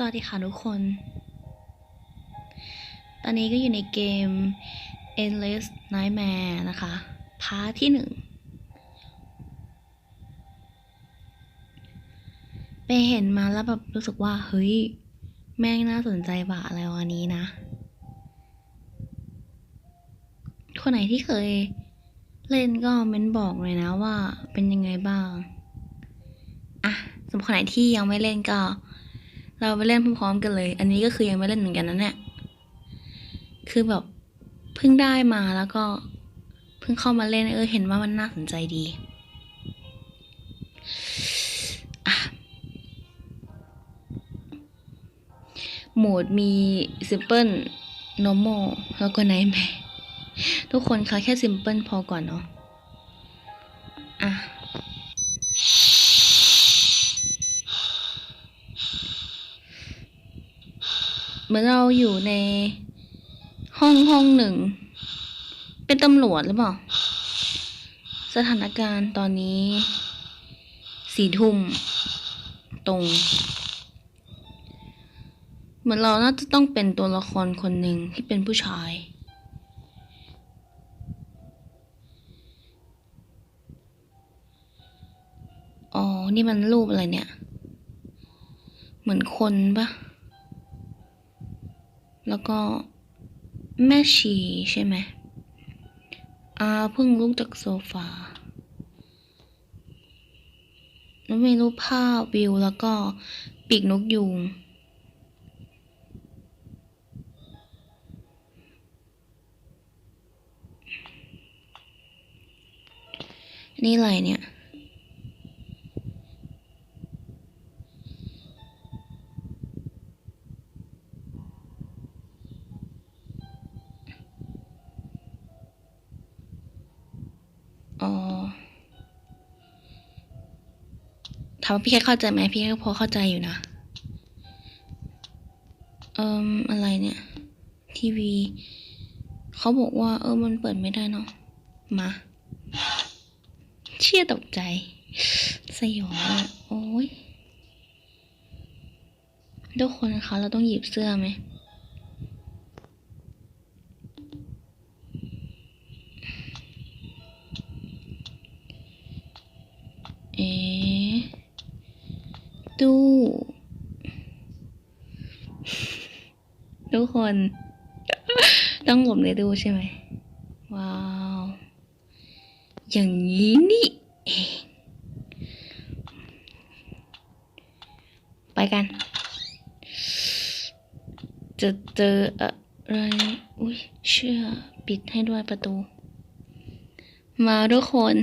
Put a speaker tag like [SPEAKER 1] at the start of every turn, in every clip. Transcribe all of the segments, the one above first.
[SPEAKER 1] สวัสดีค่ะทุกคน ตอนนี้ก็อยู่ในเกม Endless Nightmare นะคะ พาร์ทที่หนึ่ง ไปเห็นมาแล้วแบบรู้สึกว่า เฮ้ย แม่งน่าสนใจว่ะอะไรวันนี้นะ คนไหนที่เคยเล่นก็เม้นบอกเลยนะว่าเป็นยังไงบ้าง อะสำหรับคนไหนที่ยังไม่เล่นก็ เราไปเล่นพร้อมๆกันเลย อันนี้ก็คือยังไม่เล่นเหมือนกันนะเนี่ย คือแบบเพิ่งได้มาแล้วก็เพิ่งเข้ามาเล่นเออเห็นว่ามันน่าสนใจดีอะโหมดมี simple normal แล้วก็ nightmare ทุกคนคะแค่ simple พอก่อนเนาะอะ เหมือนเราอยู่ในห้องห้องหนึ่ง เป็นตำรวจหรือเปล่า สถานการณ์ตอนนี้สี่ทุ่มตรง เหมือนเราน่าจะต้องเป็นตัวละครคนหนึ่งที่เป็นผู้ชาย อ๋อ นี่มันรูปอะไรเนี่ย เหมือนคนปะ แล้วก็แม่ชีใช่ไหมอาเพิ่งลุกจากโซฟาแล้วมีรูปภาพวิวแล้วก็ปีกนกยูงนี่อะไรเนี่ย อ๋อ ถามว่าพี่แค่เข้าใจไหมพี่แค่พอเข้าใจอยู่นะ เอ่มอะไรเนี่ย ทีวี เขาบอกว่า เออมันเปิดไม่ได้เนาะ มา เชี่ยตกใจ สยองอะโอ้ยทุกคนคะเราต้องหยิบเสื้อไหม เอ๊ะตู้ ทุกคน ต้องหลบในตู้ใช่ไหม ว้าว อย่างนี้นี่เองไปกัน จะเจออะไร อุ้ยเชื่อ ปิดให้ด้วยประตู มาทุกคน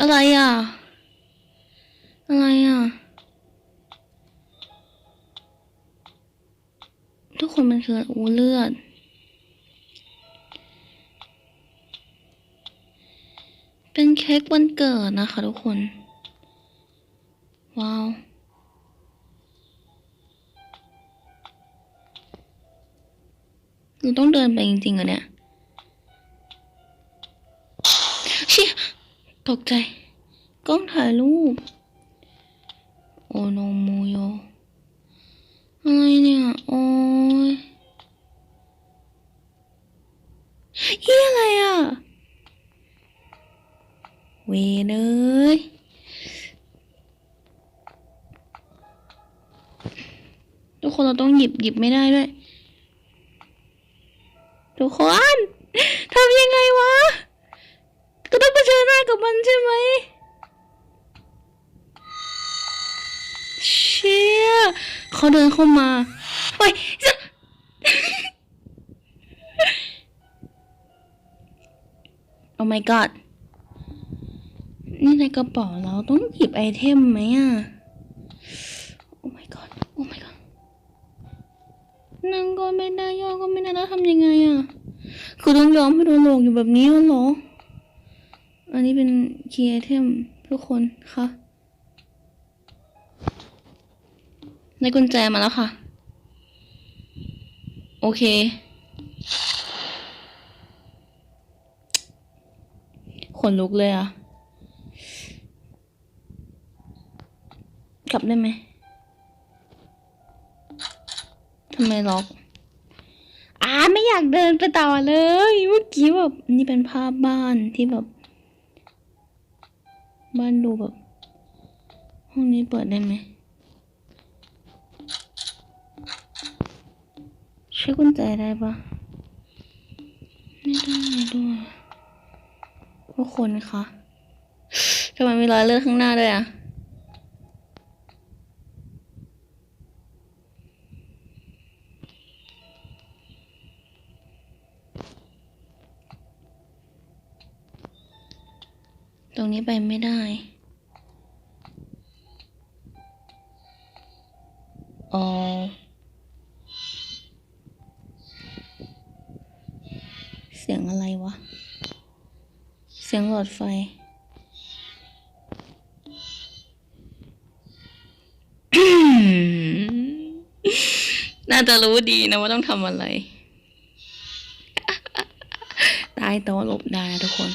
[SPEAKER 1] อะไรอะ อะไรอะ ทุก คนมันคืออูเลือด เป็นเค้กวันเกิดนะคะทุกคน ว้าวเราต้องเดินไปจริงๆเหรอเนี่ยเชี่ยตกใจ กล้องถ่ายรูป โอโนโมโย อะไรเนี่ย โอ้ยเฮียอะไรอะ เวเนยทุกคนเราต้องหยิบหยิบไม่ได้ด้วย ทุกคนทำยังไงวะ ก็ต้องเผชิญหน้ากับมันใช่ไหมเชี่ย เขาเดินเข้ามาไปจะโอ้ my god นี่ในกระเป๋าเราต้องหยิบไอเทมไหมอะ โอ้ my god โอ้ my god นั่งก็ไม่ได้ย่อก็ไม่ได้แล้วทำยังไงอะ คือต้องยอมให้โดนหลอกอยู่แบบนี้แล้วเหรอ อันนี้เป็นคีย์ไอเทมทุกคนค่ะ ได้กุญแจมาแล้วค่ะ โอเค ขนลุกเลยอะ กลับได้ไหมทำไมล็อกอาไม่อยากเดินไปต่อเลยเมื่อกี้แบบนี่เป็นภาพบ้านที่แบบ บ้านดูแบบ ห้องนี้เปิดได้ไหม ใช้กุญแจได้ปะไม่ได้ด้วยทุกคนคะทำไมมีรอยเลือดข้างหน้าด้วยอะตรงนี้ไปไม่ได้ อ๋อ สียงอะไรวะ เสียงหลอดไฟ น่าจะรู้ดีนะว่าต้องทำอะไรต้โต๊ะหลบได้นะทุกคน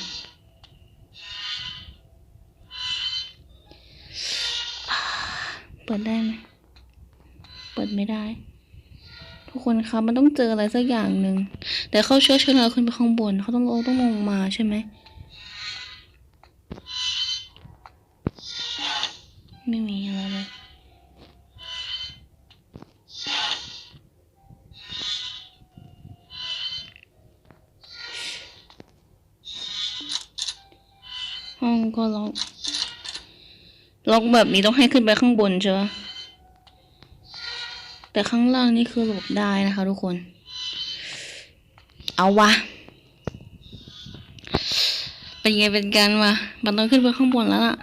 [SPEAKER 1] เปิดได้ไหม เปิดไม่ได้ ทุกคนคะมันต้องเจออะไรสักอย่างหนึ่งแต่เขาเชื้อเชิญเราขึ้นไปข้างบนเขาต้องเราต้องลงมาใช่ไหมไม่มีอะไรเลยห้องก็ล็อกล็อกแบบนี้ต้องให้ขึ้นไปข้างบนใช่ไหม แต่ข้างล่างนี่คือหลบได้นะคะทุกคน เอาวะ เป็นไงเป็นกันวะมันต้องขึ้นไปข้างบนแล้วล่ะ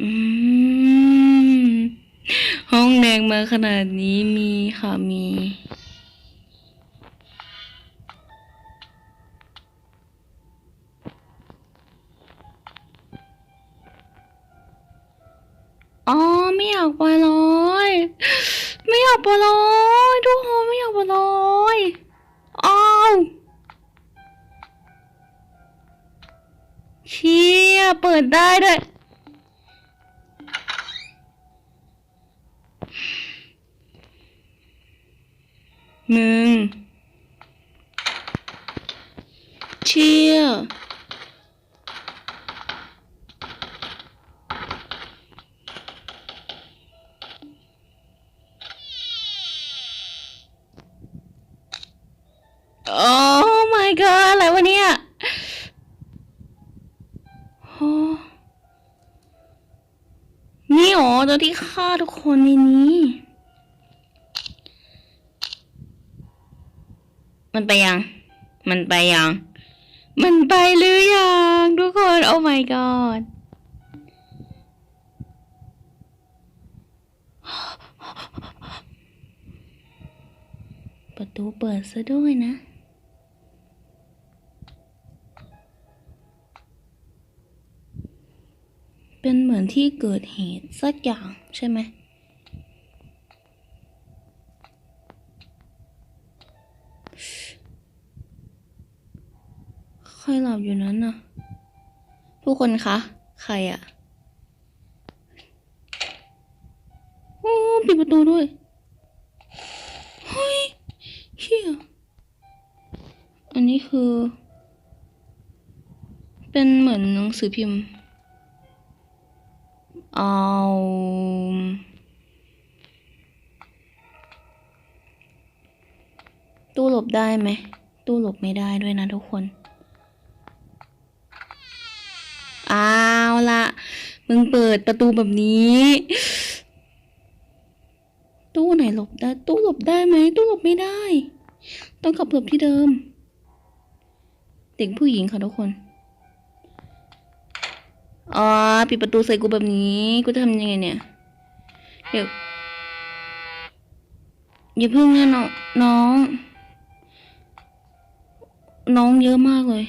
[SPEAKER 1] อืม ห้องแดงมาขนาดนี้มีค่ะมีอ๋อไม่อยากไปเลยไม่ อยากไปเลยทุกคนไม่อยากไปเลยอ้าวเชี่ยเปิดได้ด้วยหนึ่งเชี่ย อตัวที่ฆ่าทุกคนในนี้ มันไปยัง มันไปยัง มันไปหรือยังทุกคน โอ้ my god ประตูเปิดซะด้วยนะ เป็นเหมือนที่เกิดเหตุสักอย่างใช่ไหมใครหลับอยู่นั้นน่ะทุกคนคะ ใครอะโอ้ปิดประตูด้วย เฮ้ยเฮียอันนี้คือ เป็นเหมือนหนังสือพิมพ์ เอาตู้หลบได้ไหม ตู้หลบไม่ได้ด้วยนะทุกคนเอาละมึงเปิดประตูแบบนี้ ตู้ไหนหลบได้ ตู้หลบได้ไหม ตู้หลบไม่ได้ ต้องกลับหลบที่เดิม เด็กผู้หญิงค่ะทุกคน อ๋อปิดประตูใส่กูแบบนี้ กูจะทำยังไงเนี่ย เดี๋ยวอย่าเพิ่งนะน้องน้อง น้องเยอะมากเลย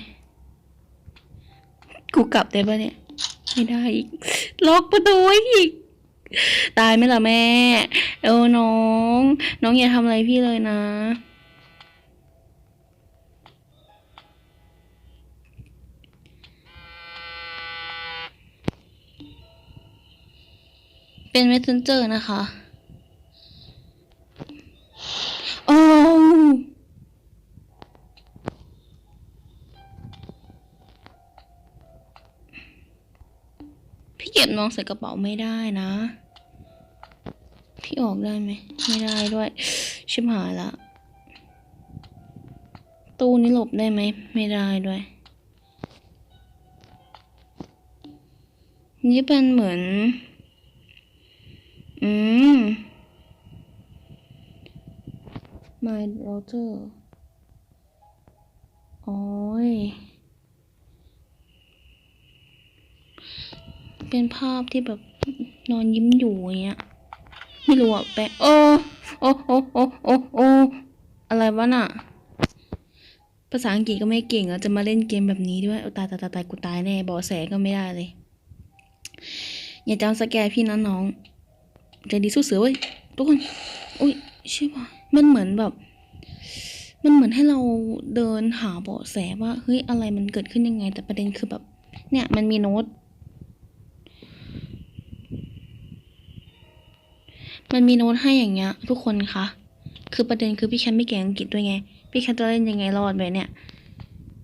[SPEAKER 1] กูกลับได้ปะเนี่ย ไม่ได้อีก ล็อกประตูไว้อีก ตายไหมล่ะแม่ เออน้อง น้องอย่าทำอะไรพี่เลยนะ เป็น Messenger นะคะโอ้พี่เก็บมองใส่กระเป๋าไม่ได้นะ พี่ออกได้ไหม ไม่ได้ด้วย ชิบหายละ ตู้นี้หลบได้ไหม ไม่ได้ด้วย นี่เป็นเหมือน อืม my daughter โอ้ย เป็นภาพที่แบบนอนยิ้มอยู่อย่างเงี้ย ไม่รู้อะแปะโอ้ โอ้ โอ้ โอ้ โอ้โอ้อะไรวะน่ะ ภาษาอังกฤษก็ไม่เก่งอะจะมาเล่นเกมแบบนี้ด้วยเอาตายตายตายตายกูตายแน่บอแสก็ไม่ได้เลย อย่าจำสแกนพี่นะน้อง ใจดีสู้เสือเว้ยทุกคนอุ้ยใช่ปะมันเหมือนแบบ มันเหมือนให้เราเดินหาเบาะแสว่าเฮ้ยอะไรมันเกิดขึ้นยังไง แต่ประเด็นคือแบบ เนี่ยมันมีโน้ต มันมีโน้ตให้อย่างเงี้ย ทุกคนคะคือประเด็นคือพี่แคทไม่เก่งอังกฤษด้วยไง พี่แคทจะเล่นยังไงรอดไปเนี่ย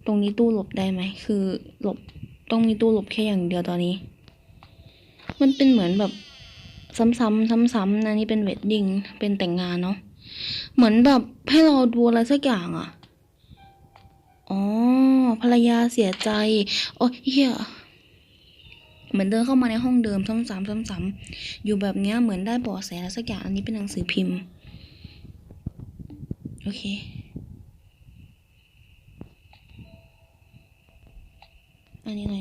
[SPEAKER 1] ตรงนี้ตู้หลบได้ไหม คือหลบ ต้องมีตู้หลบแค่อย่างเดียวตอนนี้ มันเป็นเหมือนแบบ ซ้ำๆซ้ำๆนะนี่เป็นเวดดิ้งเป็นแต่งงานเนาะเหมือนแบบให้เราดูอะไรสักอย่างอะ่ะอ๋อภรรยาเสียใจโอ้เฮียเหมือนเดินเข้ามาในห้องเดิมซ้ำๆซ้ำๆอยู่แบบเนี้ยเหมือนได้บาะแสอะไรสักอย่างอันนี้เป็นหนังสือพิมพ์ โอเคอันนี้อะไร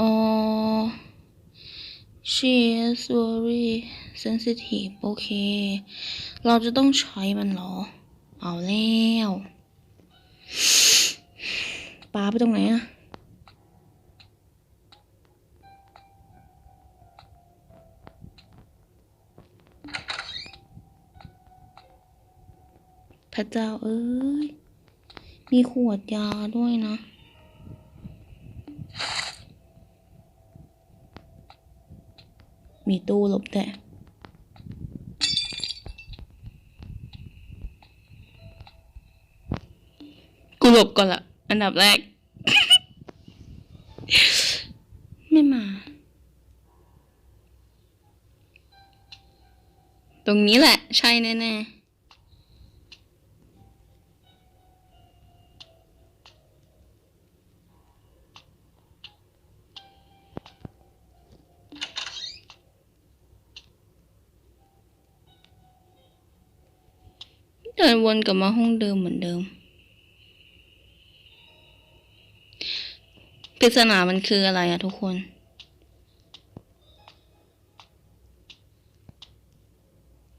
[SPEAKER 1] อ๋อ she is very sensitive โอเค เราจะต้องใช้มันเหรอ เอาแล้วปาไปตรงไหนอะพระเจ้าเอ้ย มีขวดยาด้วยนะ มีตู้หลบแต่กูหลบก่อนละอันดับแรก ไม่มา ตรงนี้แหละ ใช่แน่ๆ วนกลับมาห้องเดิมเหมือนเดิมปริศนามันคืออะไรอะทุกคน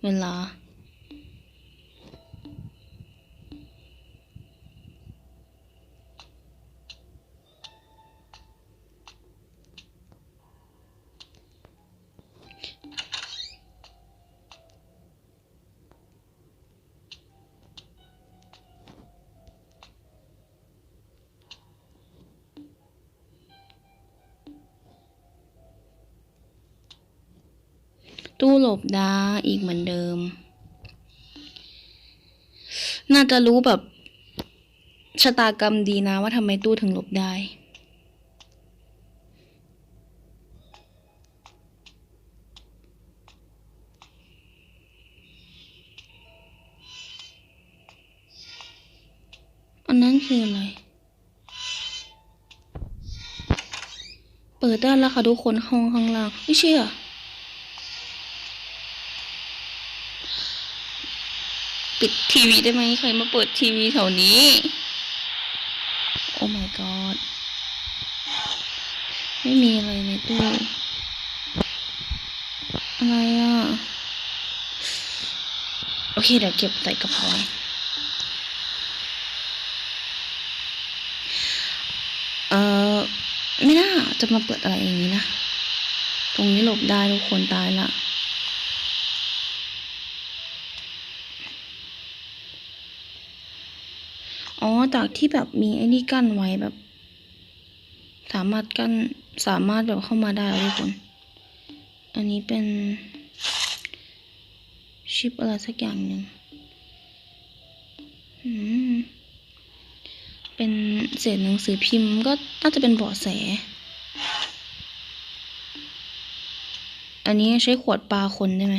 [SPEAKER 1] เวลา ตู้หลบดาอีกเหมือนเดิม น่าจะรู้แบบชะตากรรมดีนะว่าทำไมตู้ถึงหลบได้อันนั้นคืออะไร เปิดได้แล้วค่ะทุกคนห้องข้างล่างไม่เชื่อ ปิดทีวีได้ไหมใครมาเปิดทีวีแถวนี้ โอ้ my god ไม่มีอะไรในตู้อะไรอะ โอเค เดี๋ยวเก็บใส่กระเป๋าเออไม่น่าจะมาเปิดอะไรอย่างนี้นะ ตรงนี้หลบได้ทุกคนตายละ จากที่แบบมีไอ้นี่กั้นไว้แบบ สามารถกั้นสามารถแบบเข้ามาได้ทุกคน อันนี้เป็น ชิปอะไรสักอย่างหนึ่งเป็นเศษหนังสือพิมพ์ก็น่าจะเป็นเบาะแส อันนี้ใช้ขวดปลาคนได้ไหม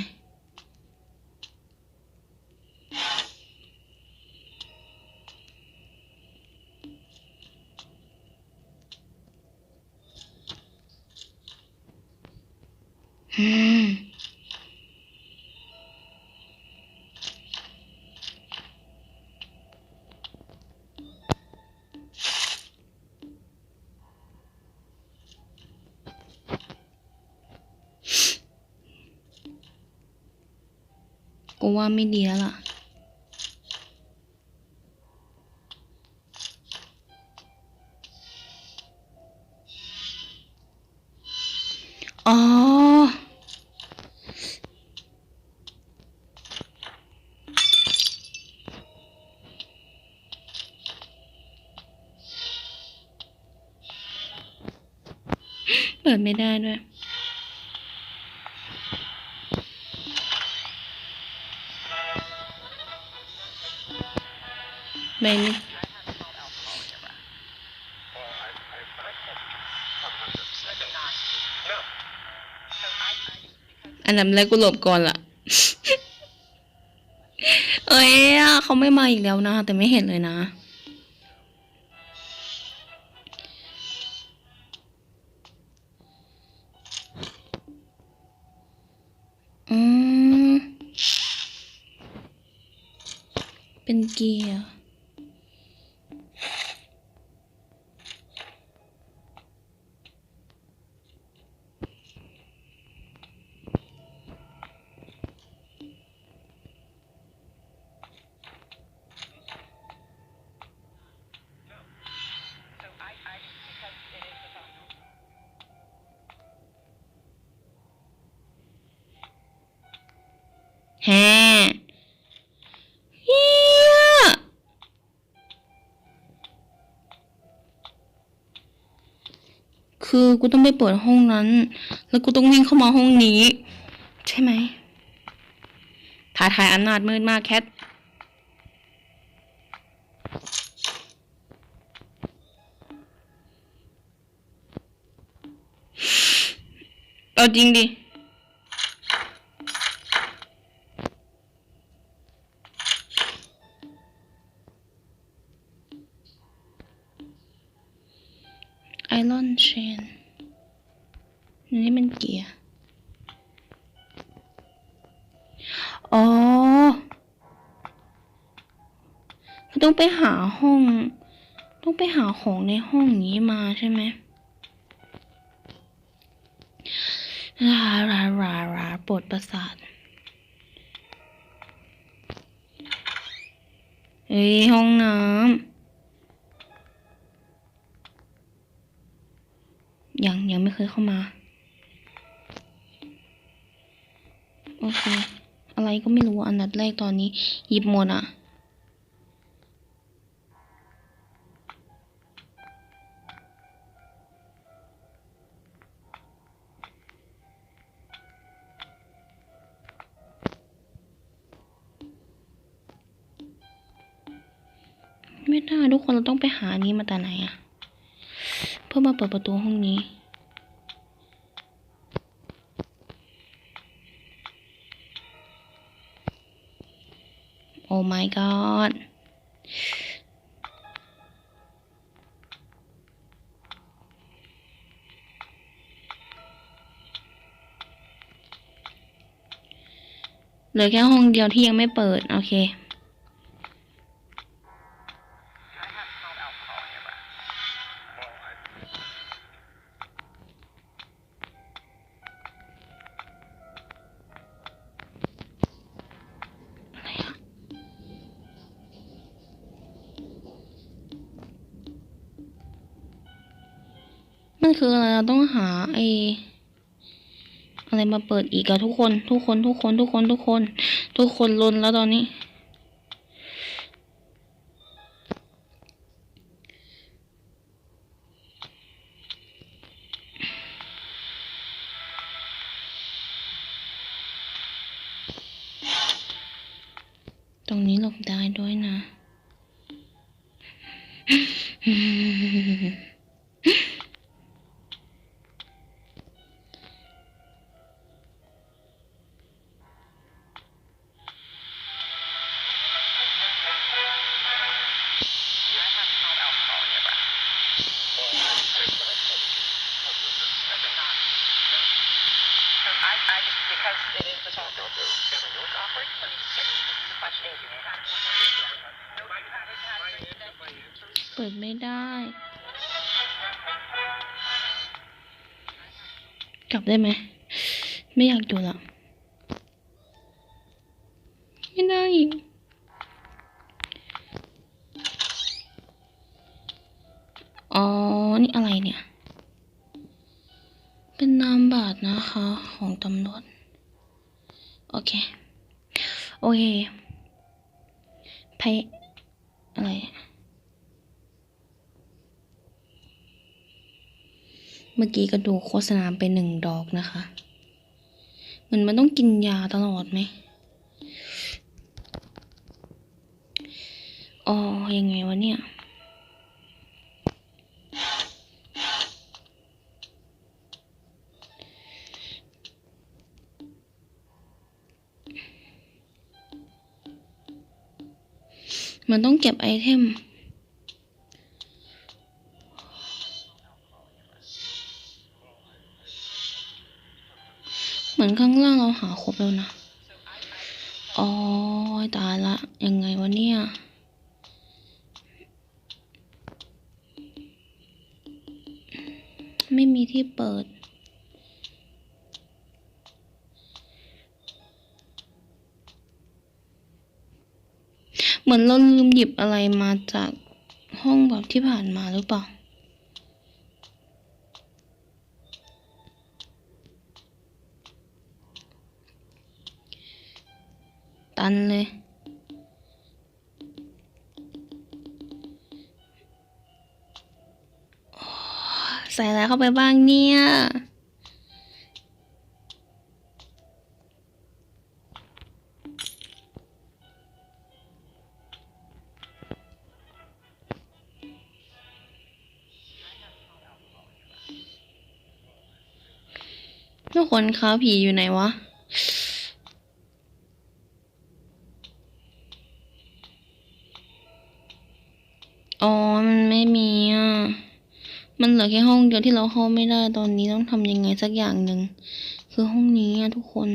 [SPEAKER 1] อืมกูว่าไม่ดีแล้วล่ะ ไม่ได้ด้วยใบนี้อันดับแรกกูหลบก่อนล่ะ เอ้ยเขาไม่มาอีกแล้วนะ แต่ไม่เห็นเลยนะ เป็นเกียร์ แฮเฮีย คือกูต้องไปเปิดห้องนั้น แล้วกูต้องวิ่งเข้ามาห้องนี้ ใช่ไหมท้ายถ่ายอำนาจมืดมากแคทเอาจริงดิ ของในห้องนี้มาใช่ไหมลาลาลาลาปวดประสาทเอ้ยห้องน้ำยังยังไม่เคยเข้ามา โอเค อะไรก็ไม่รู้อันดับแรกตอนนี้หยิบหมดอะ ไปหานี้มาแต่ไหนอะเพื่อมาเปิดประตูห้องนี้ โอ้ my god เหลือแค่ห้องเดียวที่ยังไม่เปิด โอเค มาเปิดอีกอะทุกคน ทุกคนทุกคนทุกคนทุกคน ทุกคนลนแล้วตอนนี้ ตรงนี้หลบได้ด้วยนะ ได้ไหม ไม่อยากอยู่ละไม่ได้อ๋อ นี่อะไรเนี่ย เป็นนามบัตรนะคะ ของตำรวจ โอเค โอเคไพอะไร มื่อกี้ก็ดูโฆษณาไปหนึ่งดอกนะคะเหมันมันต้องกินยาตลอดไหมอ๋อ ยังไงวะเนี่ยมันต้องเก็บไอเทม เหมือน ข้างล่างเราหาครบแล้วนะอ๋อตายละ ยังไงวะเนี่ย ไม่มีที่เปิด เหมือนเราลืมหยิบอะไรมาจากห้องแบบที่ผ่านมาหรือเปล่า ตั นเลย ใส่อะไรเข้าไปบ้างเนี่ยทุกคนคะผีอยู่ไหนวะ อ๋อ มันไม่มีอะ มันเหลือแค่ห้องเดียวที่เราเข้าไม่ได้ตอนนี้ต้องทำยังไงสักอย่างหนึ่ง คือห้องนี้อะทุกคน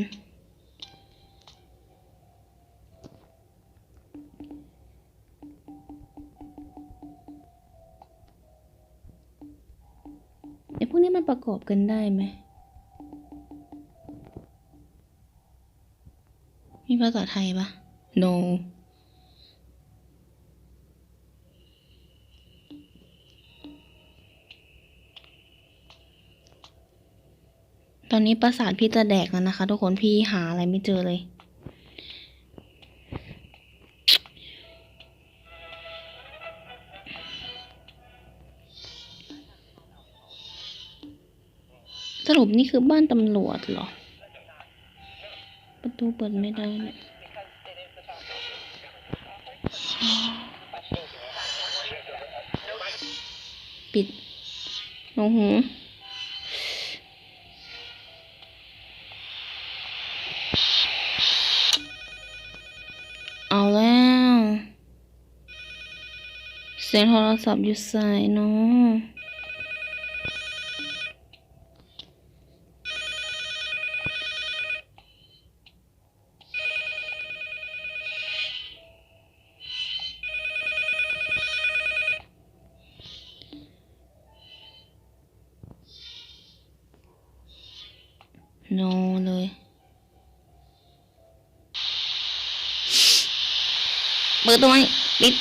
[SPEAKER 1] ไอ้พวกนี้มันประกอบกันได้ไหม มีภาษาไทยปะ no อนนี้ประสาทพี่จะแดกแล้วนะคะ ทุกคนพี่หาอะไรไม่เจอเลย สรุปนี่คือบ้านตำรวจเหรอ ประตูเปิดไม่ได้เนี่ยปิดหนูหู สียงโทรศัพท์อยู่สายเนาะโนเลย เปิดตัวไหมปิด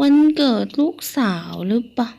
[SPEAKER 1] วันเกิดลูกสาวหรือเปล่า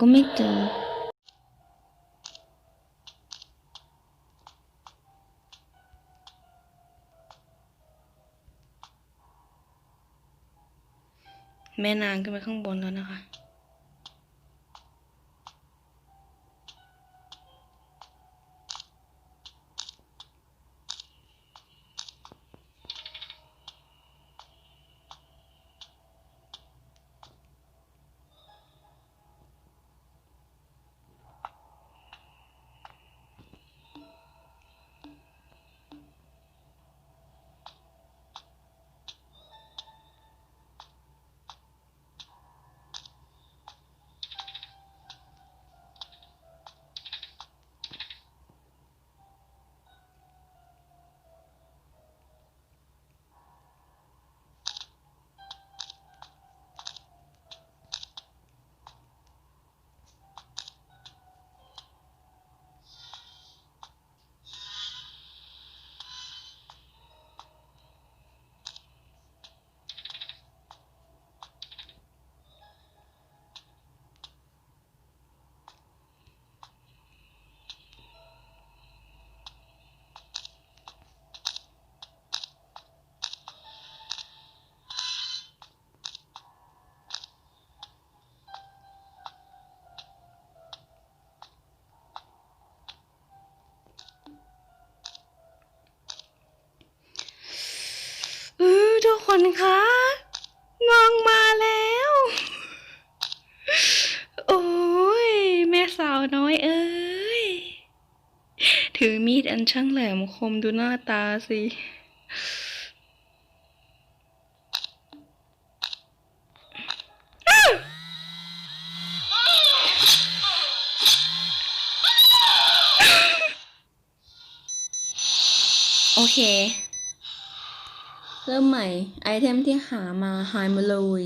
[SPEAKER 1] ก็ไม่เจอ แม่นางขึ้นไปข้างบนแล้วนะคะ คนคะงองมาแล้ว โอ้ย แม่สาวน้อยเอ้ย ถือมีดอันช่างแหลมคมดูหน้าตาสิโอเค เริ่มใหม่ ไอเทมที่หามาหายมาเลย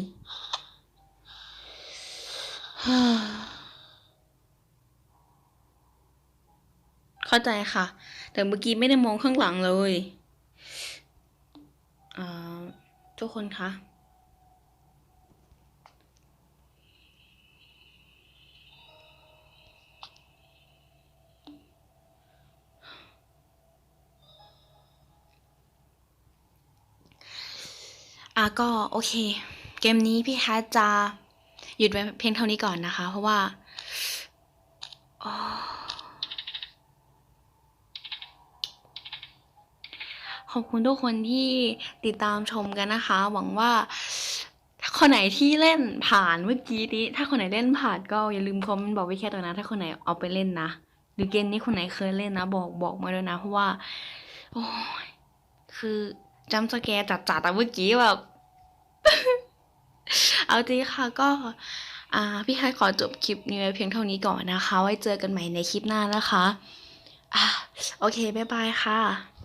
[SPEAKER 1] เข้าใจค่ะ แต่เมื่อกี้ไม่ได้มองข้างหลังเลยอ่าทุกคนคะ อะก็โอเค เกมนี้พี่แฮจะหยุดไว้เพียงเท่านี้ก่อนนะคะ เพราะว่าอขอบคุณทุกคนที่ติดตามชมกันนะคะ หวังว่าถ้าคนไหนที่เล่นผ่านเมื่อกี้นี้ ถ้าคนไหนเล่นผ่านก็อย่าลืมคอมเมนต์บอกไว้แค่ตัวนะ ถ้าคนไหนเอาไปเล่นนะ หรือเกมนี้คนไหนเคยเล่นนะ บอกบอกมาด้วยนะ เพราะว่า โอ้ยคือ จำสแกจัดจัดๆแต่เมื่อกี้แบบ เอาจริงค่ะก็อ่าพี่ไฮขอจบคลิปนี้เพียงเท่านี้ก่อนนะคะ ไว้เจอกันใหม่ในคลิปหน้านะคะอโอเค บ๊ายบายค่ะ